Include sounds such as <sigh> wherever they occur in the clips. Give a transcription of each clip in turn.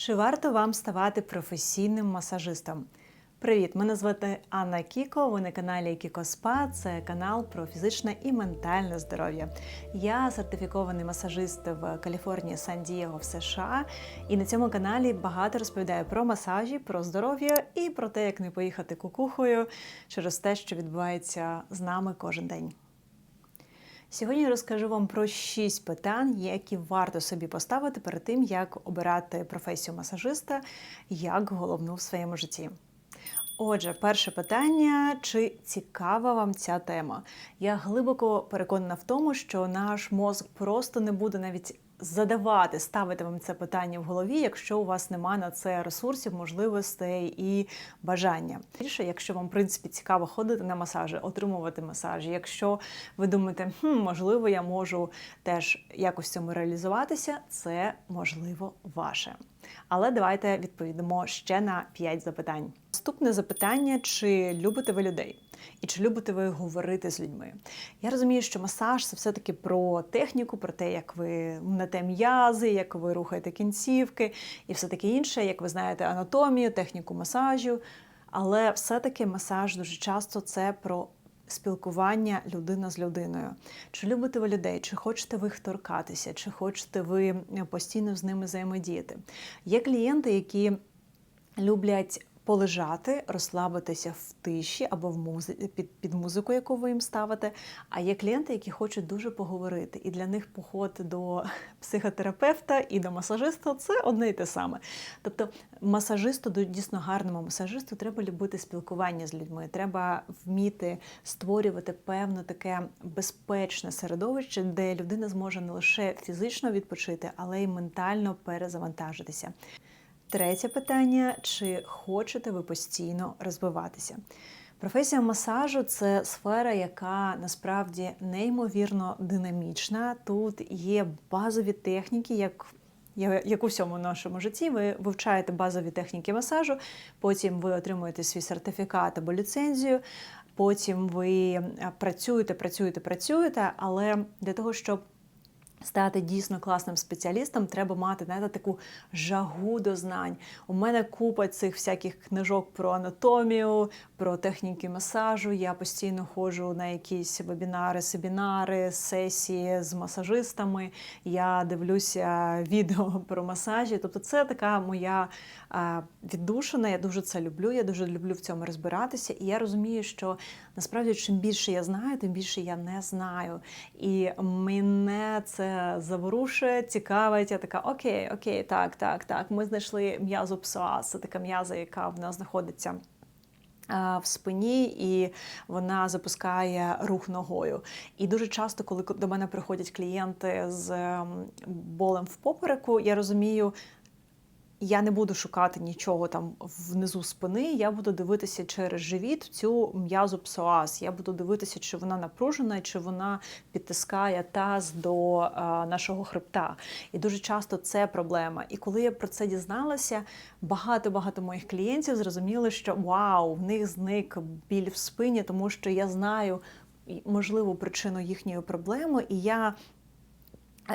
Чи варто вам ставати професійним масажистом? Привіт! Мене звати Анна Кіко. Ви на каналі Кіко Спа. Це канал про фізичне і ментальне здоров'я. Я сертифікований масажист в Каліфорнії, Сан-Дієго в США. І на цьому каналі багато розповідаю про масажі, про здоров'я і про те, як не поїхати кукухою через те, що відбувається з нами кожен день. Сьогодні розкажу вам про шість питань, які варто собі поставити перед тим, як обирати професію масажиста як головну в своєму житті. Отже, перше питання: чи цікава вам ця тема? Я глибоко переконана в тому, що наш мозок просто не буде навіть задавати, ставити вам це питання в голові, якщо у вас немає на це ресурсів, можливостей і бажання. Більше, якщо вам в принципі цікаво ходити на масажі, отримувати масажі. Якщо ви думаєте, хм, можливо, я можу теж якось цьому реалізуватися, це можливо ваше. Але давайте відповімо ще на 5 запитань. Наступне запитання: чи любите ви людей? І чи любите ви говорити з людьми? Я розумію, що масаж це все-таки про техніку, про те, як ви мнете м'язи, як ви рухаєте кінцівки і все таке інше, як ви знаєте анатомію, техніку масажу. Але все-таки масаж дуже часто це про спілкування людина з людиною. Чи любите ви людей, чи хочете ви їх торкатися, чи хочете ви постійно з ними взаємодіяти? Є клієнти, які люблять полежати, розслабитися в тиші або в музи... під, під музику, яку ви їм ставите. А є клієнти, які хочуть дуже поговорити. І для них поход до <laughs> психотерапевта і до масажиста це одне і те саме. Тобто, масажисту, дійсно гарному масажисту, треба любити спілкування з людьми, треба вміти створювати певне таке безпечне середовище, де людина зможе не лише фізично відпочити, але й ментально перезавантажитися. Третє питання: чи хочете ви постійно розвиватися? Професія масажу це сфера, яка насправді неймовірно динамічна. Тут є базові техніки, як як у всьому нашому житті, ви вивчаєте базові техніки масажу, потім ви отримуєте свій сертифікат або ліцензію, потім ви працюєте, працюєте, працюєте, але для того, щоб Стати дійсно класним спеціалістом, треба мати знаєте, таку жагу до знань. У мене купа цих всяких книжок про анатомію, про техніки масажу. Я постійно ходжу на якісь вебінари, себінари, сесії з масажистами. Я дивлюся відео <laughs> про масажі. Тобто, це така моя віддушина. Я дуже це люблю. Я дуже люблю в цьому розбиратися. І я розумію, що насправді чим більше я знаю, тим більше я не знаю. І мене це заворушує, цікавить. Я така, окей, окей, так, так, так. Ми знайшли м'язу псоа, це така м'яза, яка в нас знаходиться. В спині, і вона запускає рух ногою. І дуже часто, коли до мене приходять клієнти з болем в попереку, я розумію, я не буду шукати нічого там внизу спини. Я буду дивитися через живіт цю м'язу псоаз. Я буду дивитися, чи вона напружена, чи вона підтискає таз до а, нашого хребта. І дуже часто це проблема. І коли я про це дізналася, багато-багато моїх клієнтів зрозуміли, що вау, в них зник біль в спині, тому що я знаю можливу причину їхньої проблеми, і я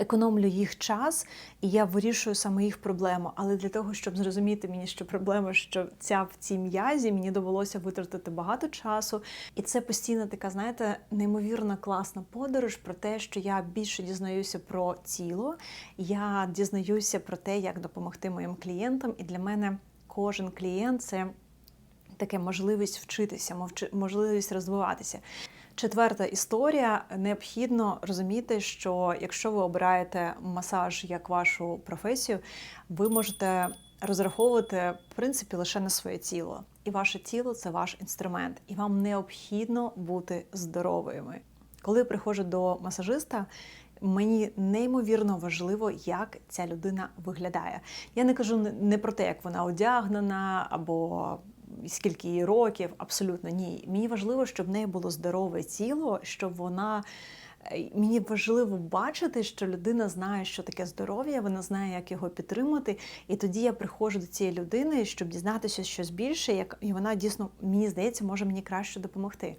економлю їх час, і я вирішую саме їх проблему. Але для того, щоб зрозуміти мені, що проблема, що ця в цій м'язі, мені довелося витратити багато часу. І це постійно така, знаєте, неймовірно класна подорож про те, що я більше дізнаюся про тіло, я дізнаюся про те, як допомогти моїм клієнтам. І для мене кожен клієнт це таке можливість вчитися, можливість розвиватися. Четверта історія необхідно розуміти, що якщо ви обираєте масаж як вашу професію, ви можете розраховувати в принципі лише на своє тіло, і ваше тіло це ваш інструмент, і вам необхідно бути здоровими. Коли я приходжу до масажиста. Мені неймовірно важливо, як ця людина виглядає. Я не кажу не про те, як вона одягнена або скільки їй років, абсолютно ні. Мені важливо, щоб в неї було здорове тіло, щоб вона. Е, мені важливо бачити, що людина знає, що таке здоров'я, вона знає, як його підтримати. І тоді я приходжу до цієї людини, щоб дізнатися щось більше, як і вона дійсно, мені здається, може мені краще допомогти.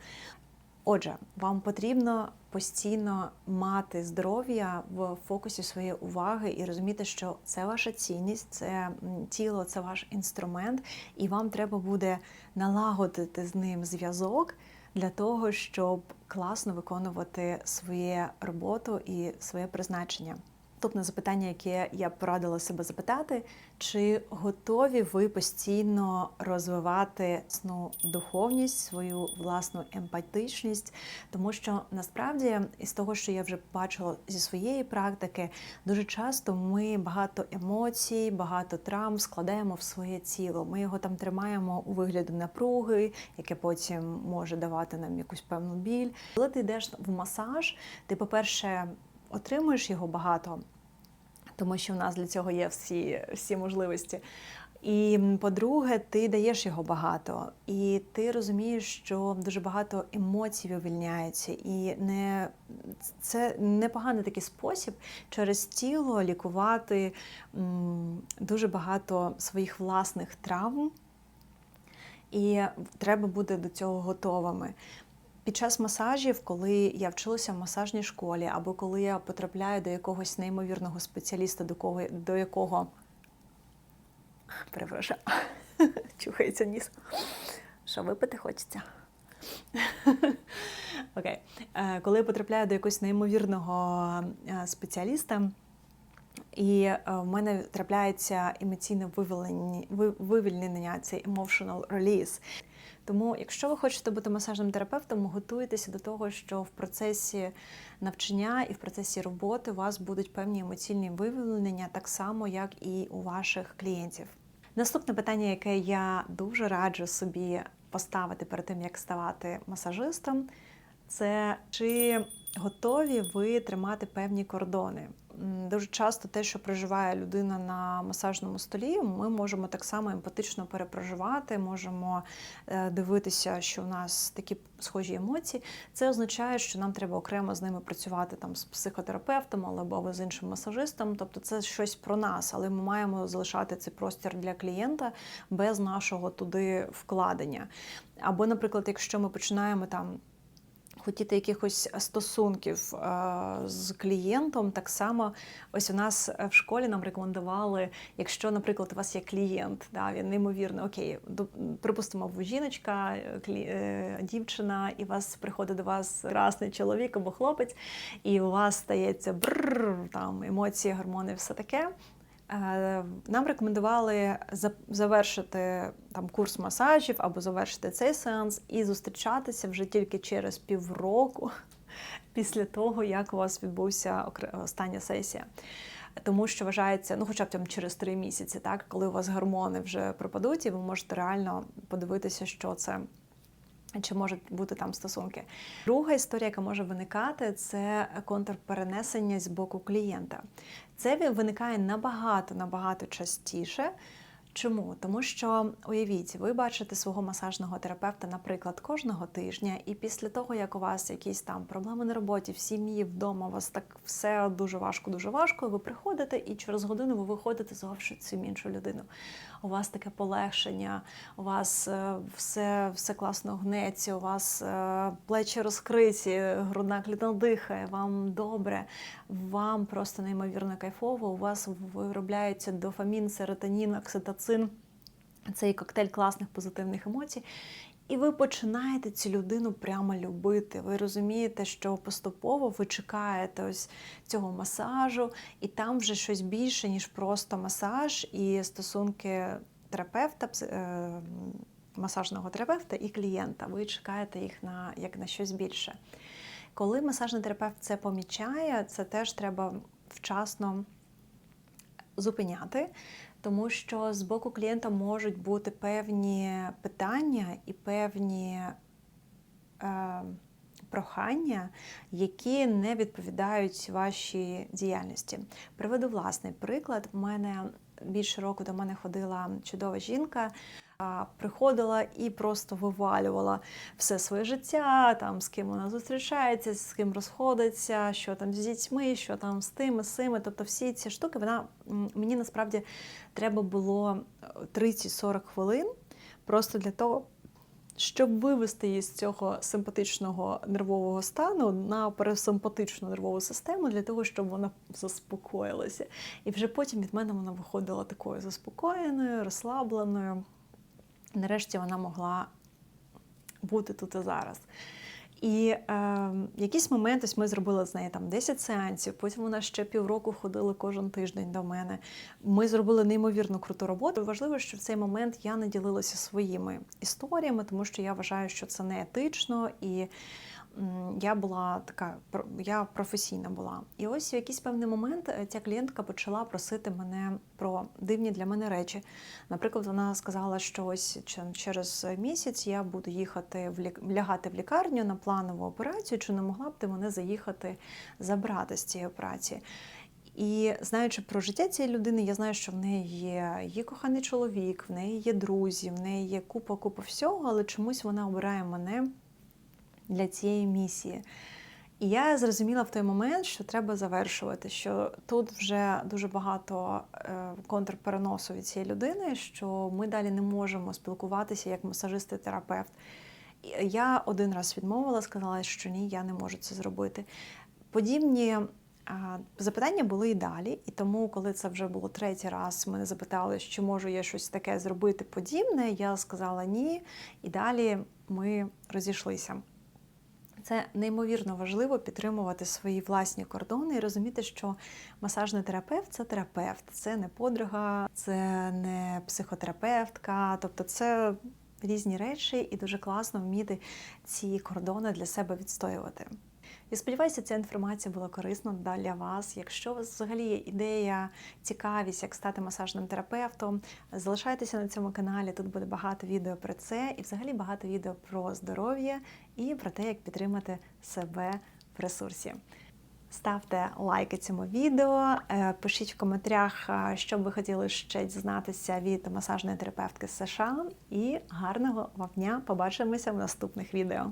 Отже, вам потрібно постійно мати здоров'я в фокусі своєї уваги і розуміти, що це ваша цінність, це тіло, це ваш інструмент, і вам треба буде налагодити з ним зв'язок для того, щоб класно виконувати свою роботу і своє призначення. Наступне запитання, яке я порадила себе запитати, чи готові ви постійно розвивати власну духовність, свою власну емпатичність? Тому що насправді, із того, що я вже бачила зі своєї практики, дуже часто ми багато емоцій, багато травм складаємо в своє тіло. Ми його там тримаємо у вигляді напруги, яке потім може давати нам якусь певну біль. Коли ти йдеш в масаж, ти, по-перше, отримуєш його багато, тому що в нас для цього є всі, всі можливості. І по-друге, ти даєш його багато, і ти розумієш, що дуже багато емоцій вивільняється, і не це непоганий такий спосіб через тіло лікувати м, дуже багато своїх власних травм, і треба бути до цього готовими. Під час масажів, коли я вчилася в масажній школі, або коли я потрапляю до якогось неймовірного спеціаліста, до кого до якого перепрошую, <laughs> чухається ніс. Що випити хочеться? <laughs> Окей. Е, Коли я потрапляю до якогось неймовірного е, спеціаліста, і е, в мене трапляється емоційне вивільнення, ви- вивільнення, цей emotional release. Тому, якщо ви хочете бути масажним терапевтом, готуйтеся до того, що в процесі навчання і в процесі роботи у вас будуть певні емоційні вивільнення, так само, як і у ваших клієнтів. Наступне питання, яке я дуже раджу собі поставити перед тим, як ставати масажистом, це чи готові ви тримати певні кордони? Дуже часто те, що проживає людина на масажному столі, ми можемо так само емпатично перепроживати, можемо е, дивитися, що в нас такі схожі емоції. Це означає, що нам треба окремо з ними працювати там з психотерапевтом або з іншим масажистом. Тобто це щось про нас, але ми маємо залишати цей простір для клієнта без нашого туди вкладення. Або, наприклад, якщо ми починаємо там хотіти якихось стосунків е, з клієнтом, так само ось у нас в школі нам рекомендували, якщо, наприклад, у вас є клієнт, да, він неймовірно, окей, припустимо, ви жіночка, е, е, дівчина, і вас приходить до вас красний чоловік або хлопець, і у вас стається бррр, там емоції, гормони, все таке. Е, Нам рекомендували завершити там курс масажів або завершити цей сеанс і зустрічатися вже тільки через півроку <laughs> після того, як у вас відбувся остання сесія. Тому що вважається, ну хоча б там через три місяці, так, коли у вас гормони вже пропадуть, і ви можете реально подивитися, що це чи можуть бути там стосунки. Друга історія, яка може виникати, це контрперенесення з боку клієнта. Це ви- виникає набагато набагато частіше. Чому? Тому що уявіть, ви бачите свого масажного терапевта, наприклад, кожного тижня, і після того, як у вас якісь там проблеми на роботі, в сім'ї, вдома, у вас так все дуже важко, дуже важко. Ви приходите, і через годину ви виходите зовсім іншу людину. У вас таке полегшення, у вас е, все, все класно гнеться, у вас е, плечі розкриті, грудна клітина дихає, вам добре, вам просто неймовірно кайфово. У вас виробляється дофамін, серотонін, окситоцин. Цей коктейль класних позитивних емоцій. І ви починаєте цю людину прямо любити. Ви розумієте, що поступово ви чекаєте ось цього масажу, і там вже щось більше, ніж просто масаж і стосунки терапевта, е, масажного терапевта і клієнта. Ви чекаєте їх на як на щось більше. Коли масажний терапевт це помічає, це теж треба вчасно зупиняти, тому що з боку клієнта можуть бути певні питання і певні е, прохання, які не відповідають вашій діяльності. Приведу власний приклад. У мене більше року до мене ходила чудова жінка. Приходила і просто вивалювала все своє життя, там з ким вона зустрічається, з ким розходиться, що там з дітьми, що там з тими, з цими. Тобто всі ці штуки, вона мені насправді треба було е, 30-40 хвилин просто для того, щоб вивести її з цього симпатичного нервового стану на парасимпатичну нервову систему для того, щоб вона заспокоїлася. І вже потім від мене вона виходила такою заспокоєною, розслабленою. Нарешті вона могла бути тут і зараз. І е, якісь моменти ми зробили з нею там 10 сеансів, потім вона ще півроку ходила кожен тиждень до мене. Ми зробили неймовірно круту роботу. Важливо, що в цей момент я не ділилася своїми історіями, тому що я вважаю, що це не етично і. Я була така, я професійна була. І ось в якийсь певний момент е, ця клієнтка почала просити мене про дивні для мене речі. Наприклад, вона сказала, що ось через місяць я буду їхати в лягати в лікарню на планову операцію. Чи не могла б ти мене заїхати забрати з цієї операції? І знаючи про життя цієї людини, я знаю, що в неї є її коханий чоловік, в неї є друзі, в неї є купа купа всього, але чомусь вона обирає мене для цієї місії. І я зрозуміла в той момент, що треба завершувати, що тут вже дуже багато е, контрпереносу від цієї людини, що ми далі не можемо спілкуватися як масажист і терапевт. Я один раз відмовила, сказала, що ні, я не можу це зробити. Подібні запитання були і далі, і тому, коли це вже було третій раз, мене запитали, чи можу я щось таке зробити подібне, я сказала ні, і далі ми розійшлися. Це неймовірно важливо підтримувати свої власні кордони і розуміти, що масажний терапевт це терапевт, це не подруга, це не психотерапевтка, тобто це різні речі, і дуже класно вміти ці кордони для себе відстоювати. Я сподіваюся, ця інформація була корисна для вас. Якщо у вас взагалі є ідея, цікавість, як стати масажним терапевтом, залишайтеся на цьому каналі. Тут буде багато відео про це, і взагалі багато відео про здоров'я і про те, як підтримати себе в ресурсі. Ставте лайки цьому відео, е, пишіть в коментарях, е, що б ви хотіли ще дізнатися від масажної терапевтки США. І гарного вам дня! Побачимося в наступних відео.